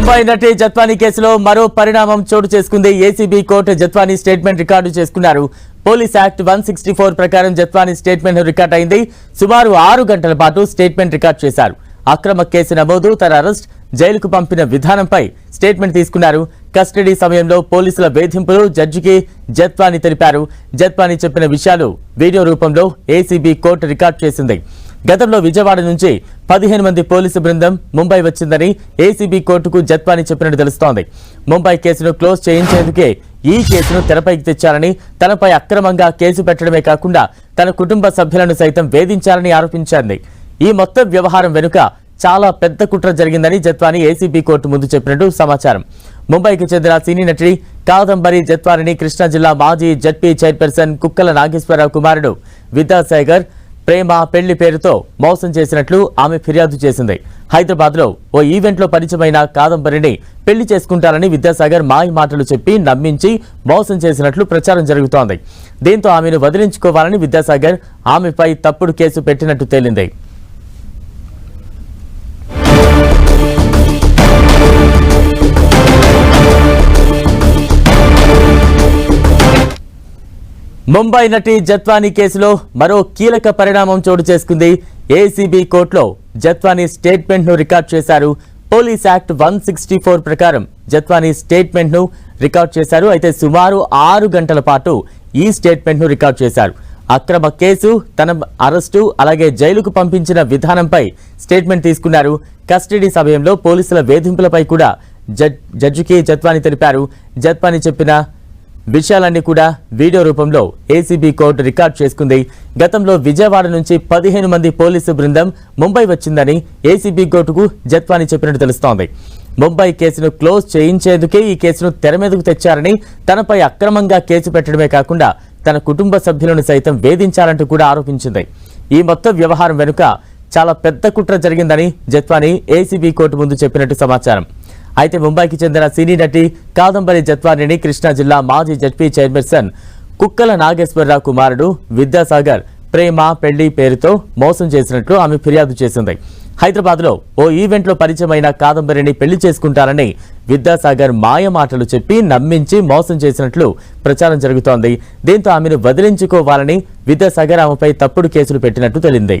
ముంబై నటి జత్వానీ కేసులో మరో పరిణామం చోటు చేసుకుంది. ACB court Jethwani statement record చేసుకున్నారు. Police act one sixty four ప్రకారం జత్వానీ స్టేట్మెంట్ రికార్డ్ అయింది. సుమారు ఆరు గంటల పాటు స్టేట్మెంట్ రికార్డ్ చేశారు. అక్రమ కేసు నమోదు తన అరెస్ట్ జైలుకు పంపిన విధానంపై స్టేట్మెంట్ తీసుకున్నారు. కస్టడీ సమయంలో పోలీసుల వేధింపులు జడ్జికి జత్వాని తెలిపారు. జత్వాని చెప్పిన విషయాలు వీడియో రూపంలో ఏసీబీ కోర్టు రికార్డ్ చేసింది. గతంలో విజయవాడ నుంచి పదిహేను మంది పోలీసు బృందం ముంబై వచ్చిందని ఏసీబీ కోర్టుకు జత్వాని చెప్పినట్టు తెలుస్తోంది. ముంబై కేసును క్లోజ్ చేయించేందుకే ఈ కేసును తెరపైకి తెచ్చారని తనపై అక్రమంగా కేసు పెట్టడమే కాకుండా తన కుటుంబ సభ్యులను సైతం వేధించారని ఆరోపించింది. ఈ మొత్తం వ్యవహారం వెనుక చాలా పెద్ద కుట్ర జరిగిందని జత్వాని ఏసీబీ కోర్టు ముందు చెప్పినట్టు సమాచారం. ముంబైకి చెందిన సినీ నటి కాదంబరి జత్వానిని కృష్ణా జిల్లా మాజీ జడ్పీ చైర్పర్సన్ కుక్కల నాగేశ్వరరావు కుమారుడు విద్యాసాగర్ ప్రేమ పెళ్ళి పేరుతో మోసం చేసినట్లు ఆమె ఫిర్యాదు చేసింది. హైదరాబాద్లో ఓ ఈవెంట్లో పరిచయమైన కాదంబరిని పెళ్ళి చేసుకుంటారని విద్యాసాగర్ మాయ మాటలు చెప్పి నమ్మించి మోసం చేసినట్లు ప్రచారం జరుగుతోంది. దీంతో ఆమెను వదిలించుకోవాలని విద్యాసాగర్ ఆమెపై తప్పుడు కేసు పెట్టినట్టు తేలింది. ముంబై నటి జత్వానీ కేసులో మరో కీలక పరిణామం చోటు చేసుకుంది ఏసీబీ కోర్టులో. జత్వానీ స్టేట్మెంట్ను రికార్డ్ చేశారు police act one sixty four ప్రకారం. జత్వానీ స్టేట్మెంట్ను రికార్డ్ చేశారు. అయితే సుమారు ఆరు గంటల పాటు ఈ స్టేట్మెంట్ను రికార్డ్ చేశారు. అక్రమ కేసు తన అరెస్టు అలాగే జైలుకు పంపించిన విధానంపై స్టేట్మెంట్ తీసుకున్నారు. కస్టడీ సమయంలో పోలీసుల వేధింపులపై కూడా జడ్ జడ్జికి జత్వాని తెలిపారు. జత్వాని చెప్పిన విషయాలన్నీ కూడా వీడియో రూపంలో ఏసీబీ కోర్టు రికార్డ్ చేసుకుంది. గతంలో విజయవాడ నుంచి పదిహేను మంది పోలీసు బృందం ముంబై వచ్చిందని ఏసీబీ కోర్టుకు జత్వాని చెప్పినట్టు తెలుస్తోంది. ముంబై కేసును క్లోజ్ చేయించేందుకే ఈ కేసును తెర మీదకు తెచ్చారని తనపై అక్రమంగా కేసు పెట్టడమే కాకుండా తన కుటుంబ సభ్యులను సైతం వేధించాలంటూ కూడా ఆరోపించింది. ఈ మొత్తం వ్యవహారం వెనుక చాలా పెద్ద కుట్ర జరిగిందని జత్వాని ఏసీబీ కోర్టు ముందు చెప్పినట్టు సమాచారం. అయితే ముంబైకి చెందిన సినీ నటి కాదంబరి జత్వానిని కృష్ణా జిల్లా మాజీ జడ్పీ చైర్పర్సన్ కుక్కల నాగేశ్వరరావు కుమారుడు విద్యాసాగర్ ప్రేమ పెళ్ళి పేరుతో మోసం చేసినట్లు ఆమె ఫిర్యాదు చేసింది. హైదరాబాద్లో ఓ ఈవెంట్లో పరిచయమైన కాదంబరిని పెళ్ళి చేసుకుంటారని విద్యాసాగర్ మాయ మాటలు చెప్పి నమ్మించి మోసం చేసినట్లు ప్రచారం జరుగుతోంది. దీంతో ఆమెను వదిలించుకోవాలని విద్యాసాగర్ ఆమెపై తప్పుడు కేసులు పెట్టినట్టు తెలింది.